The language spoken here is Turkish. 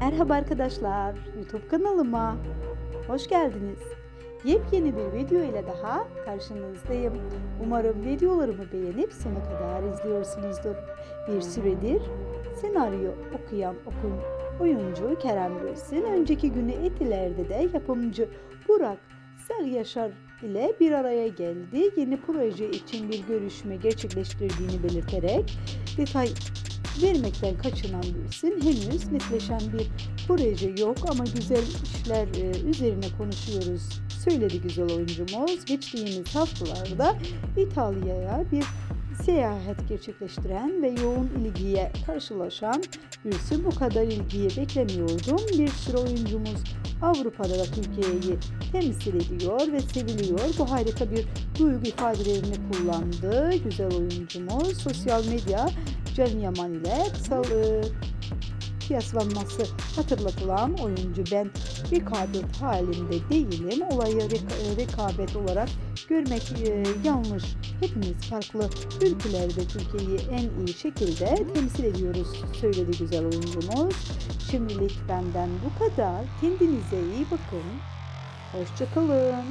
Merhaba arkadaşlar, YouTube kanalıma hoş geldiniz. Yepyeni bir video ile daha karşınızdayım. Umarım videolarımı beğenip sona kadar izliyorsunuzdur. Bir süredir senaryo okuyan okun oyuncu Kerem Bürsin, önceki günü Etiler'de de yapımcı Burak Sarıyaşar ile bir araya geldi. Yeni proje için bir görüşme gerçekleştirdiğini belirterek detay vermekten kaçınan Bürsin henüz netleşen bir proje yok ama güzel işler e, üzerine konuşuyoruz söyledi güzel oyuncumuz. Geçtiğimiz haftalarda İtalya'ya bir seyahat gerçekleştiren ve yoğun ilgiye karşılaşan Bürsin bu kadar ilgiyi beklemiyordum. Bir sürü oyuncumuz Avrupa'da da Türkiye'yi temsil ediyor ve seviliyor. Bu harika bir duygu ifadelerini kullandı. Güzel oyuncumuz sosyal medya Can Yaman ile kısal e, kıyaslanması hatırlatılan oyuncu ben rekabet halinde değilim. Olayı reka- rekabet olarak görmek e, yanlış. Hepimiz farklı ülkelerde Türkiye'yi en iyi şekilde temsil ediyoruz söyledi güzel oyuncumuz. Şimdilik benden bu kadar. Kendinize iyi bakın. Hoşçakalın.